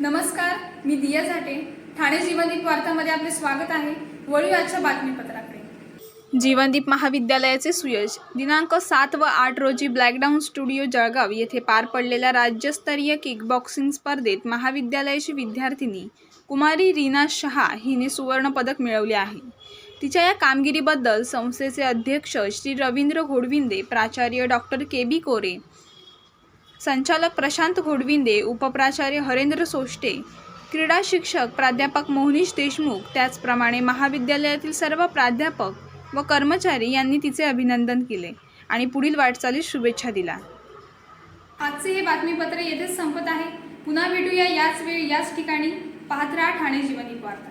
नमस्कार मी दिया झाटे ठाणे जीवनदीप वार्तामध्ये आपले स्वागत आहे. वळू आजच्या बातमीपत्राकडे. जीवनदीप महाविद्यालयाचे सुयश दिनांक सात व आठ रोजी ब्लॅकडाऊन स्टुडिओ जळगाव येथे पार पडलेल्या राज्यस्तरीय किकबॉक्सिंग स्पर्धेत महाविद्यालयाची विद्यार्थिनी कुमारी रीना शहा हिने सुवर्णपदक मिळवले आहे. तिच्या या कामगिरीबद्दल संस्थेचे अध्यक्ष श्री रवींद्र घोडविंदे प्राचार्य डॉक्टर के बी कोरे संचालक प्रशांत घोडविंदे उपप्राचार्य हरेंद्र सोष्टे क्रीडा शिक्षक प्राध्यापक मोहनीश देशमुख त्याचप्रमाणे महाविद्यालयातील सर्व प्राध्यापक व कर्मचारी यांनी तिचे अभिनंदन केले आणि पुढील वाटचालीस शुभेच्छा दिला आजचे हे बातमीपत्र येथेच संपत आहे. पुन्हा भेटूया याच वेळी याच ठिकाणी. पाहत राहा ठाणे जीवनी वार्ता.